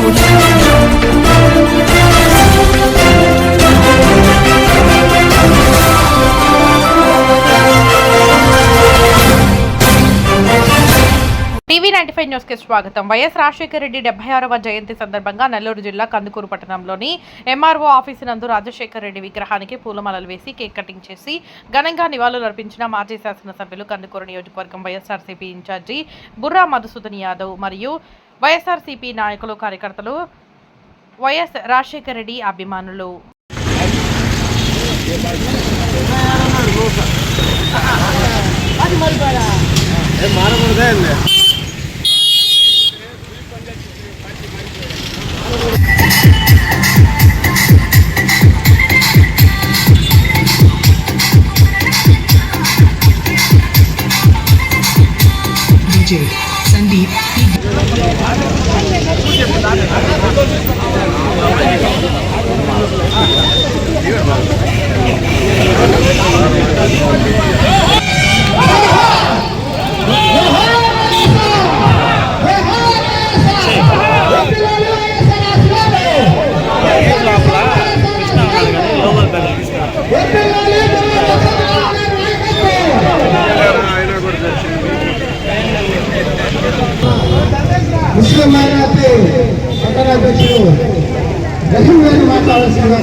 Saúde. Ninety five న్యూస్కి స్వాగతం. YS Rajasekhara Reddy డెబ్బై ఆరవ జయంతి సందర్భంగా నెల్లూరు జిల్లా కందుకూరు పట్టణంలోని ఎంఆర్ఓ ఆఫీసు నందు రాజశేఖర రెడ్డి విగ్రహానికి పూలమాలలు వేసి కేక్ కటింగ్ చేసి ఘనంగా నివాళులు అర్పించిన మాజీ శాసనసభ్యులు కందుకూరు నియోజకవర్గం వైఎస్ఆర్సీపీ ఇన్ఛార్జి బుర్రా మధుసూదన్ యాదవ్ మరియు వైఎస్ఆర్సీపీ నాయకులు కార్యకర్తలు వైఎస్ రాజశేఖర రెడ్డి అభిమానులు. DJ Sandeep P. Muslim minority పట్టణ అధ్యక్షులు రహీం గారు మాట్లాడాల్సిందిగా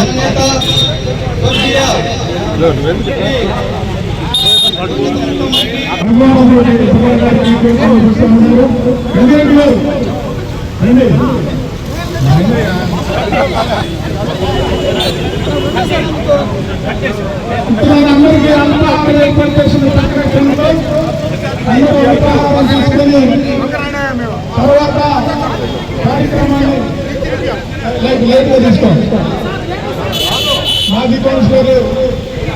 అధినేత అందరికీ అల్పాహారం ఏర్పాటు తీసుకొని తర్వాత కార్యక్రమాన్ని లేట్గా తీసుకోండి మాజీ కౌన్సిలర్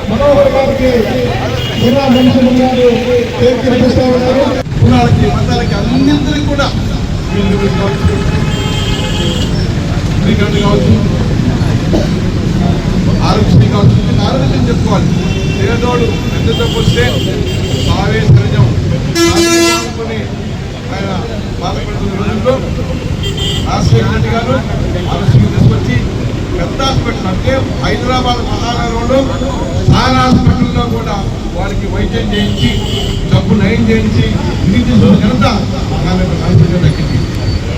మనోహర్ గారికి జిల్లా మనుషులు ఉన్నారు. కులాలకి మతాలకి అన్నింటినీ కూడా వీళ్ళు కావచ్చు శ్రీకాంత్ కావచ్చు. ఆరోగ్యశ్రీ కావచ్చు. ఆరోగ్యం చెప్పుకోవాలి. పేదోడు పెద్దతో తప్పు వస్తే సావే సహజం. అనుకుని ఆయన బాధపడుతున్న రోజుల్లో రాజశేఖర రెడ్డి గారు ఆలోచన తీసుకొచ్చి పెద్ద హాస్పిటల్ అంటే హైదరాబాద్ మహానగరంలో సార్ హాస్పిటల్లో కూడా వారికి వైద్యం చేయించి డబ్బు నయం చేయించి ఇంటికి తీసుకున్న ఘనత మహానగర రాష్ట్రంగా దక్కింది.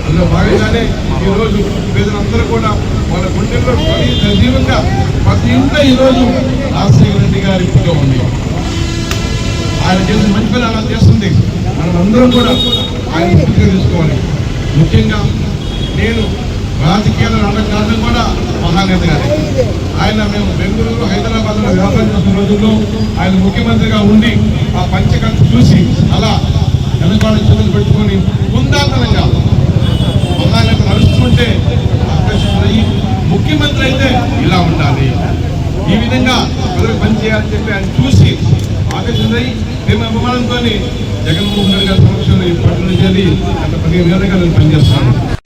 అందులో భాగంగానే ఈరోజు పేదలందరూ కూడా వాళ్ళ గుండెల్లో సజీవంగా ప్రతి ఇంట్లో ఈరోజు రాజశేఖర రెడ్డి గారి ఫోటో ఉంది. ఆయన చేసిన మంచి పని అలా చేస్తుంది. మనం అందరం కూడా ఆయన స్ఫూర్తిగా తీసుకోవాలి. ముఖ్యంగా నేను రాజకీయాలు రావడం కారణం కూడా మహానేత గారే. ఆయన మేము బెంగళూరు హైదరాబాద్లో వ్యాపారం చేసిన రోజుల్లో ఆయన ముఖ్యమంత్రిగా ఉండి ఆ పంచకంత చూసి అలా వెనకాల చేతులు పెట్టుకొని ఉందాతనంగా ఆయన నడుస్తుంటే ముఖ్యమంత్రి అయితే ఇలా ఉండాలి. ఈ విధంగా ప్రజలకు పనిచేయాలని చెప్పి ఆయన చూసి ఆకర్షితులై మేము అభిమానంతో జగన్మోహన్ రెడ్డి గారి సమక్షంలో ఈ పట్టణం చేరి గత పదిహేను ఏళ్ళుగా నేను పనిచేస్తాను